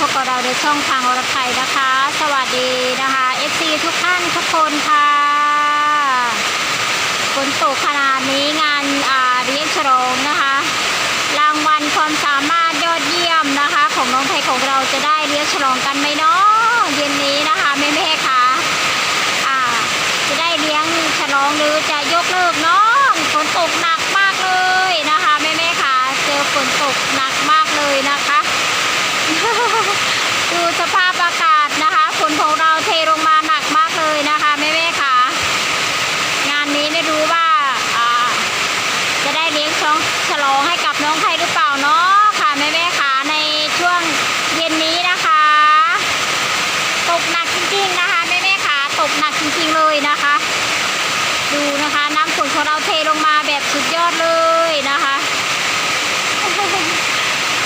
พบกับเราในช่องทางอรไทยนะคะ สวัสดีนะคะ FC ทุกท่านทุกคนค่ะฝนตกขนาดนี้งานอาเลี้ยงฉลองนะคะ รางวัลความสามารถยอดเยี่ยมนะคะ ของน้องไทยของเราจะได้เลี้ยงฉลองกันไหมเนาะเย็นนี้นะคะแม่แม่ค่ะอ่าจะได้เลี้ยงฉลองหรือจะยกเลิกเนาะฝนตกหนักมากเลยนะคะแม่แม่ๆค่ะเจอฝนตกหนักมากเลยนะคะ ดูสภาพอากาศนะคะฝนของเราเทลงมาหนักมากเลยนะคะแม่แม่ๆค่ะ งานนี้ไม่รู้ว่าอ่า จะได้เลี้ยงช้องฉลองให้กับน้องไทยหรือเปล่าเนาะค่ะแม่แม่ๆค่ะในช่วงเย็นนี้นะคะ ตกหนักจริงๆนะคะแม่แม่ๆค่ะตกหนักจริงๆเลยนะคะ ดูนะคะน้ำฝนของเราเทลงมาแบบสุดยอดเลยนะคะ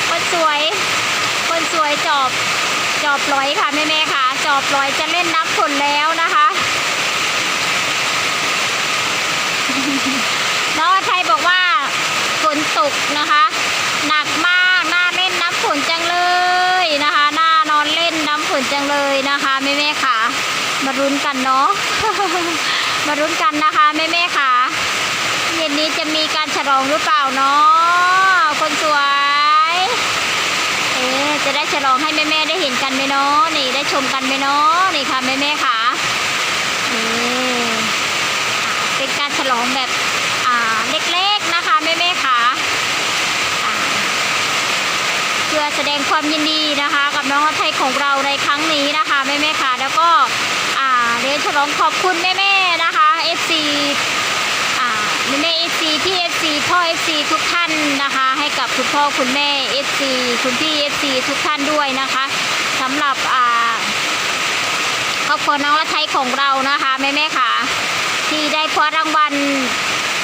คนสวย ยจอบจอบลอยค่ะแม่แม่ๆค่ะ จอบลอยจะเล่นน้ำฝนแล้วนะคะ น้องอาไทยบอกว่าฝนตกนะคะ หนักมากน่าเล่นน้ำฝนจังเลยนะคะน่านอนเล่นน้ำฝนจังเลยนะคะแม่แม่ๆค่ะ มารุ้นกันเนาะมารุ้นกันนะคะแม่แม่ๆค่ะเย็นนี้จะมีการฉลองหรือเปล่าเนาะคนสวย เอ๊ะจะได้ฉลองให้แม่แม่ๆได้เห็นกันไหมเนาะนี่ได้ชมกันไหมเนาะนี่ค่ะแม่แม่ๆค่ะนี่เป็นการฉลองแบบอ่าเล็กๆนะคะแม่แม่ๆค่ะเพื่อแสดงความยินดีนะคะ กับน้องไทยของเราในครั้งนี้นะคะแม่แม่ๆค่ะแล้วก็อ่าเรียนฉลองขอบคุณแม่แม่ๆนะคะ FC อ่าแม่แม่ FC ที่ FC พ่อ FC ทุกท่านนะคะ ให้กับคุณพ่อคุณแม่ FC คุณพี่ FC ทุกท่านด้วยนะคะสำหรับอ่าครอบครัวน้องละไทยของเรานะคะแม่แม่ค่ะ ที่ได้คว้ารางวัล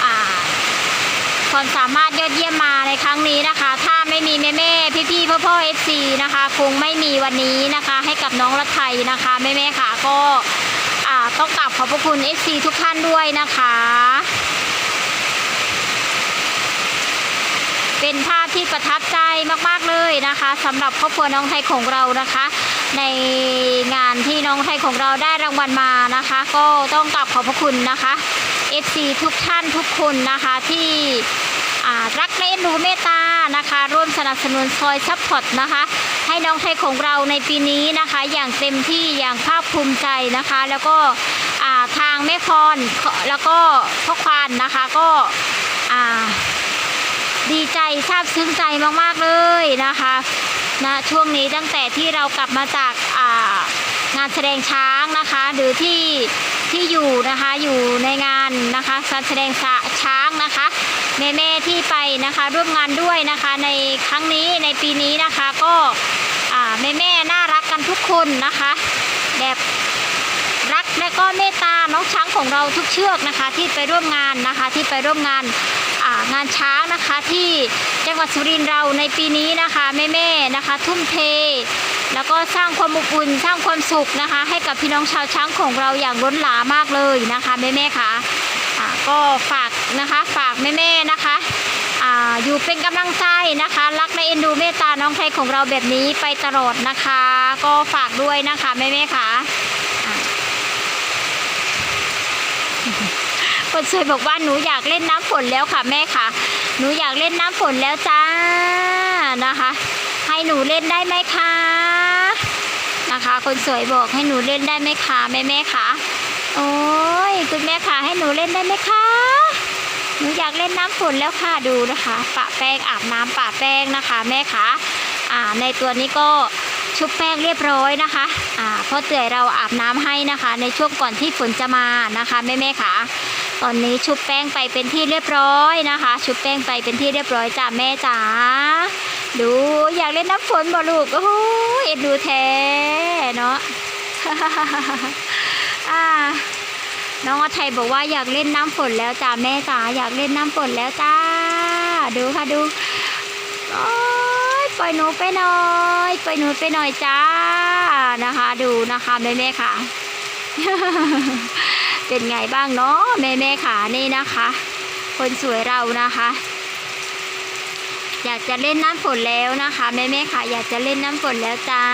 อ่าความสามารถยอดเยี่ยมมาในครั้งนี้นะคะ ถ้าไม่มีแม่แม่พี่พี่พ่อพ่อ FC นะคะคงไม่มีวันนี้นะคะ ให้กับน้องละไทยนะคะแม่แม่ค่ะก็ต้องกราบขอบพระคุณ FC ทุกท่านด้วยนะคะ เป็นภาพที่ประทับใจมากๆเลยนะคะสำหรับครอบครัวน้องไทยของเรานะคะ ในงานที่น้องไทยของเราได้รางวัลมานะคะ ก็ต้องกราบขอบพระคุณนะคะ FC ทุกท่านทุกคนนะคะที่รักและเอ็นดูเมตตานะคะ ร่วมสนับสนุนซอยซัพพอร์ตนะคะ ให้น้องไทยของเราในปีนี้นะคะ อย่างเต็มที่อย่างภาคภูมิใจนะคะ แล้วก็ทางแม่พรแล้วก็พ่อควานนะคะก็อ่า ดีใจซาบซึ้งใจมากๆเลยนะคะนะช่วงนี้ตั้งแต่ที่เรากลับมาจากางานแสดงช้างนะคะ หรือที่ที่อยู่นะคะอยู่ในงานนะคะการแสดงช้างนะคะแม่แม่ที่ไปนะคะร่วมงานด้วยนะคะในครั้งนี้ในปีนี้นะคะก็แม่แม่น่ารักกันทุกคนนะคะ แบบรักและก็เมตตาน้องช้างของเราทุกเชือกนะคะ ที่ไปร่วมงานนะคะที่ไปร่วมงานางานช้างนะคะที่จังหวัดสุรินทร์เราในปีนี้นะคะแม่ๆนะคะ ทุ่มเท แล้วก็สร้างความอบอุ่นสร้างความสุขนะคะ ให้กับพี่น้องชาวช้างของเราอย่างล้นหลามากเลยนะคะแม่ๆค่ะอ่าก็ฝากนะคะฝากแม่ๆนะคะอยู่เป็นกำลังใจนะคะ รักและเอ็นดูเมตตาน้องไทยของเราแบบนี้ไปตลอดนะคะ ก็ฝากด้วยนะคะแม่ๆค่ะอ่า คนสวยบอกว่าหนูอยากเล่นน้ำฝนแล้วค่ะแม่ค่ะ หนูอยากเล่นน้ำฝนแล้วจ้านะคะ ให้หนูเล่นได้ไหมคะนะคะ คนสวยบอกให้หนูเล่นได้ไหมคะแม่แม่คะโอ้ยคุณแม่ค่ะให้หนูเล่นได้ไหมคะหนูอยากเล่นน้ำฝนแล้วค่ะดูนะคะปะแป้งอาบน้ำปะแป้งนะคะ แม่คะอ่าในตัวนี้ก็ชุบแป้งเรียบร้อยนะคะอ่าพ่อเตื่อยเราอาบน้ำให้นะคะ ในช่วงก่อนที่ฝนจะมานะคะแม่แม่ค่ะ ตอนนี้ชุบแป้งไปเป็นที่เรียบร้อยนะคะ ชุบแป้งไปเป็นที่เรียบร้อยจ้าแม่จ๋าดูอยากเล่นน้ำฝนบ่ลูกโอ้โหเอ็นดูแท้เนาะน้องอไทยบอกว่าอยากเล่นน้ำฝนแล้วจ้าแม่จ๋าอยากเล่นน้ำฝนแล้วจ้า ดูค่ะดูโอ้ยปล่อยหนูไปหน่อยปล่อยหนูไปหน่อยจ้านะคะ ดูนะคะแม่แม่ค่ะ เป็นไงบ้างเนาะแม่แม่ขานี่นะคะ คนสวยเรานะคะ อยากจะเล่นน้ำฝนแล้วนะคะแม่แม่ๆค่ะอยากจะเล่นน้ำฝนแล้วจ้า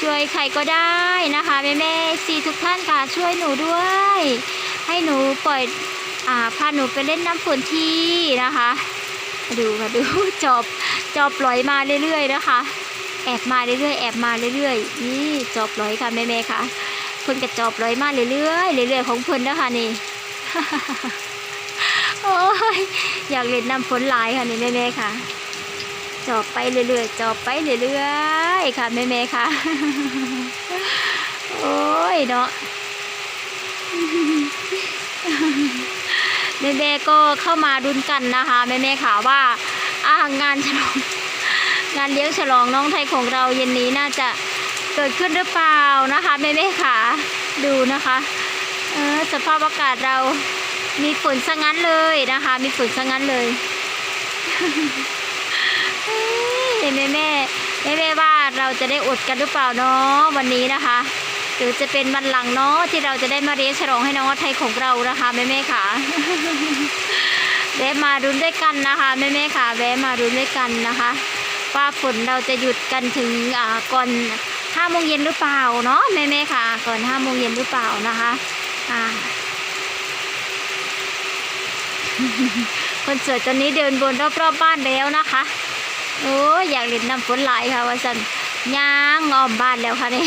ช่วยใครก็ได้นะคะแม่แม่ซีทุกท่านค่ะช่วยหนูด้วย ให้หนูปล่อยอ่าพาหนูไปเล่นน้ำฝนที่นะคะ ดูค่ะดูจอบจอบปล่อยมาเรื่อยๆนะคะ แอบมาเรื่อยๆแอบมาเรื่อยๆนี่จอบลอยค่ะแม่แม่ๆค่ะ เพิ่นกระจอบลอยมาเรื่อยๆเรื่อยๆของเพิ่นนะคะนี่โอ้ยอยากเล่นน้ำฝนหลายค่ะนี่แม่แม่ๆค่ะ จอบไปเรื่อยๆจอบไปเรื่อยๆค่ะแม่แม่ๆค่ะ โอ้ยเนาะแม่แม่ๆก็เข้ามาดุนกันนะคะแม่แม่ๆค่ะว่าอ่างานฉลอง งานเลี้ยงฉลองน้องไทยของเราเย็นนี้น่าจะ เกิดขึ้นหรือเปล่านะคะแม่แม่ๆค่ะดูนะคะเออสภาพอากาศเรามีฝนซะงั้นเลยนะคะ มีฝนซะงั้นเลยเฮ้ยแม่แม่แม่แม่ว่าเราจะได้อดกันหรือเปล่าเนาะวันนี้นะคะหรือจะเป็นวันหลังเนาะที่เราจะได้มาเลี้ยงฉลองให้น้องไทยของเรานะคะแม่แม่ค่ะแวะมารุนด้วยกันนะคะแม่แม่ค่ะแวะมารุนด้วยกันนะคะ ว่าฝนเราจะหยุดกันถึงอ่าก่อน ห้าโมงเย็นหรือเปล่าเนาะแม่แม่ๆค่ะ ก่อนห้าโมงเย็นหรือเปล่านะคะอ่าคนสวยตอนนี้เดินบนรอบๆบบ้านแล้วนะคะโอ้ยอยากเล่นน้ำฝนไหลายค่ะว่าสันย่างอ้อมบ้านแล้วค่ะนี่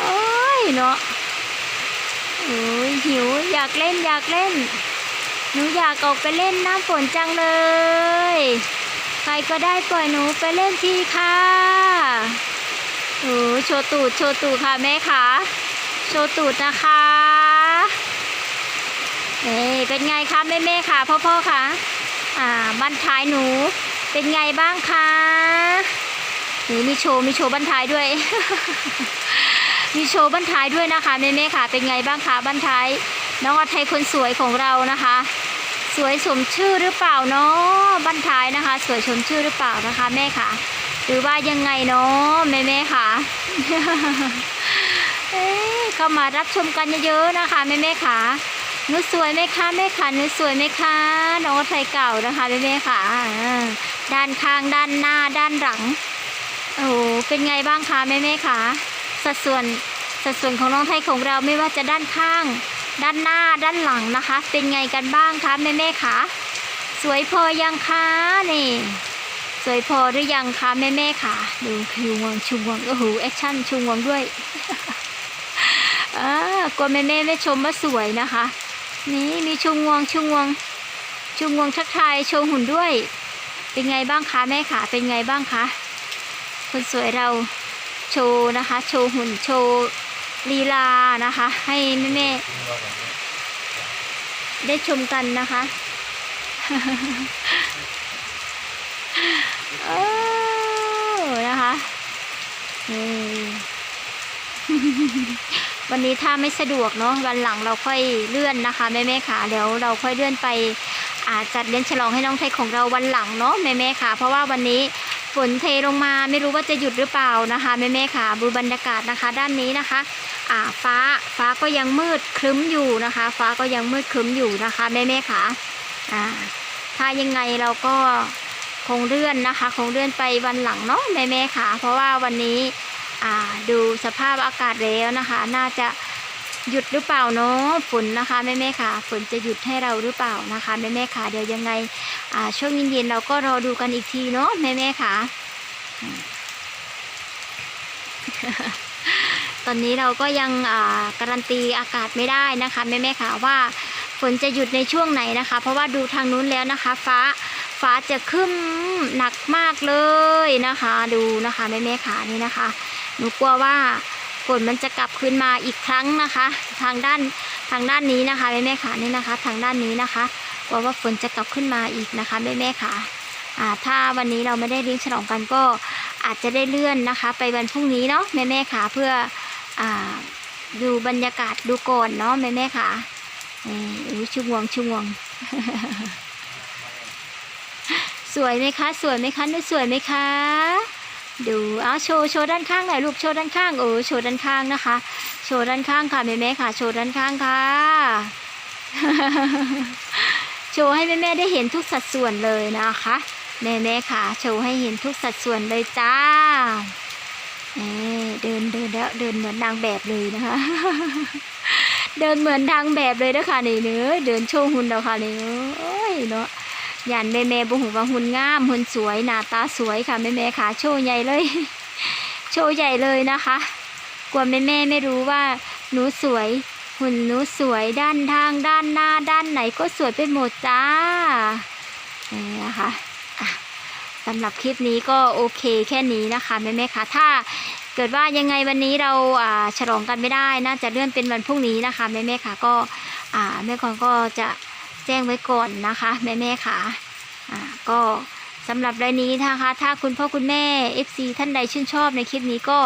โอ้ยเนาะโอ้ยหิวอยากเล่นอยากเล่นหนูอยากออกไปเล่นน้ำฝนจังเลย ใครก็ได้ปล่อยหนูไปเล่นทีค่ะ โอ้โชว์ตูดโชว์ตูดค่ะแม่ค่ะโชว์ตูดนะคะเอ้เป็นไงคะแม่แม่ๆค่ะพ่อพ่อค่ะอ่าบ้านท้ายหนูเป็นไงบ้างคะนี่มีโชว์มีโชว์บ้านท้ายด้วย มีโชว์บ้านท้ายด้วยนะคะแม่แม่ๆค่ะเป็นไงบ้างคะบ้านท้ายน้องอาไทยคนสวยของเรานะคะ สวยสมชื่อหรือเปล่าเนาะบ้านท้ายนะคะ สวยสมชื่อหรือเปล่านะคะ แม่ค่ะ หรือว่ายังไงเนาะแม่แม่ค่ะเข้ามารับชมกันเยอะๆนะคะแม่แม่ค่ะหนูสวยไหมคะแม่ค่ะหนูสวยไหมคะน้องไทยเก่านะคะแม่แม่ค่ะอ่าด้านข้างด้านหน้าด้านหลังโอ้เป็นไงบ้างคะแม่แม่ค่ะสัดส่วนสัดส่วนของน้องไทยของเราไม่ว่าจะด้านข้าง ด้านหน้าด้านหลังนะคะ เป็นไงกันบ้างคะแม่แม่ๆคะสวยพอยังคะนี่ สวยพอหรือยังคะแม่แม่ๆคะดูคิวงวงชูงวงโอ้โหแอคชั่นชูงวงด้วยอ่ากลัวแม่แม่ๆไม่ชมว่าสวยนะคะ นี่มีชูงวงชูงวงชูงวงทักทายโชว์หุ่นด้วย เป็นไงบ้างคะแม่ขาเป็นไงบ้างคะคนสวยเราโชว์นะคะ โชว์หุ่นโชว์ลีลานะคะ ให้แม่แม่ๆได้ชมกันนะคะ เออนะคะนี่วันนี้ถ้าไม่สะดวกเนาะวันหลังเราค่อยเลื่อนนะคะแม่แม่ๆค่ะเดี๋ยวเราค่อยเลื่อนไปอาจัดเลี้ยงฉลองให้น้องไทยของเราวันหลังเนาะแม่แม่ๆค่ะเพราะว่าวันนี้ฝนเทลงมาไม่รู้ว่าจะหยุดหรือเปล่านะคะแม่แม่ๆค่ะดูบรรยากาศนะคะ ด้านนี้นะคะอ่าฟ้าฟ้าก็ยังมืดครึ้มอยู่นะคะ ฟ้าก็ยังมืดครึ้มอยู่นะคะแม่แม่ๆค่ะอ่าถ้ายังไงเราก็ คงเลื่อนนะคะ คงเลื่อนไปวันหลังเนาะแม่แม่ค่ะ เพราะว่าวันนี้ดูสภาพอากาศแล้วนะคะ น่าจะหยุดหรือเปล่าเนาะฝนนะคะแม่แม่ค่ะฝนจะหยุดให้เราหรือเปล่านะคะแม่แม่ค่ะเดี๋ยวยังไงช่วงเย็นๆเราก็รอดูกันอีกทีเนาะแม่แม่ค่ะตอนนี้เราก็ยังการันตีอากาศไม่ได้นะคะแม่แม่ค่ะว่าฝนจะหยุดในช่วงไหนนะคะ เพราะว่าดูทางนู้นแล้วนะคะ ฟ้า ฟ้าจะครึ้มหนักมากเลยนะคะ ดูนะคะแม่แม่ๆค่ะนี่นะคะ หนูกลัวว่าฝนมันจะกลับคืนมาอีกครั้งนะคะ ทางด้านทางด้านนี้นะคะแม่แม่ๆค่ะนี่นะคะ ทางด้านนี้นะคะกลัวว่าฝนจะกลับขึ้นมาอีกนะคะแม่แม่ๆค่ะอ่าถ้าวันนี้เราไม่ได้เลี้ยงฉลองกันก็อาจจะได้เลื่อนนะคะ ไปวันพรุ่งนี้เนาะแม่แม่ๆค่ะเพื่ออ่าดูบรรยากาศดูก่อนเนาะแม่แม่ๆค่ะนี่อู้ชูงวงชูงวง สวยไหมคะ สวยไหมคะนี่สวยไหมคะ ดูเอาโชว์โชว์ด้านข้างหน่อยลูกโชว์ด้านข้างโอ้โชว์ด้านข้างนะคะ โชว์ด้านข้างค่ะแม่แม่ค่ะ โชว์ด้านข้างค่ะ โชว์ให้แม่ๆได้เห็นทุกสัดส่วนเลยนะคะแม่ๆค่ะ โชว์ให้เห็นทุกสัดส่วนเลยจ้าเอ่เดินเดินแล้วเดินเหมือนนางแบบเลยนะคะ เดินเหมือนนางแบบเลยนะคะนี่เนื้อเดินโชว์หุ่นเราค่ะนี่โอ้ยเนาะ ยันแม่แม่บุหูว่าหุ่นงามหุ่นสวยหน้าตาสวยค่ะแม่แม่ๆค่ะโชว์ใหญ่เลย โชว์ใหญ่เลยนะคะ กลัวแม่แม่ไม่รู้ว่าหนูสวย หุ่นหนูสวยด้านทางด้านหน้าด้านไหนก็สวยไปหมดจ้านี่นะคะสำหรับคลิปนี้ก็โอเคแค่นี้นะคะแม่แม่ค่ะถ้าเกิดว่ายังไงวันนี้เราอ่าฉลองกันไม่ได้ น่าจะเลื่อนเป็นวันพรุ่งนี้นะคะแม่แม่ค่ะก็อ่าแม่กอนก็จะ แจ้งไว้ก่อนนะคะแม่แม่ๆค่ะอ่าก็สำหรับรายนี้นะคะ ถ้าคุณพ่อคุณแม่ FC ท่านใดชื่นชอบในคลิปนี้ก็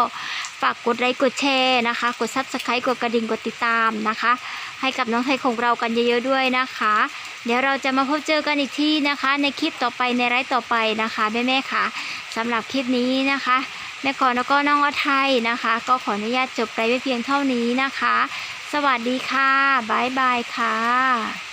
ฝากกดไลค์กดแชร์นะคะ กดซับสไครต์กดกระดิ่งกดติดตามนะคะ ให้กับน้องไทยของเรากันเยอะๆด้วยนะคะ เดี๋ยวเราจะมาพบเจอกันอีกที่นะคะ ในคลิปต่อไปในไลฟ์ต่อไปนะคะแม่ๆค่ะสำหรับคลิปนี้นะคะแม่ขอแล้วก็น้องอไทยนะคะ ก็ขออนุญาตจบไปไว้เพียงเท่านี้นะคะ สวัสดีค่ะบ๊ายบายค่ะ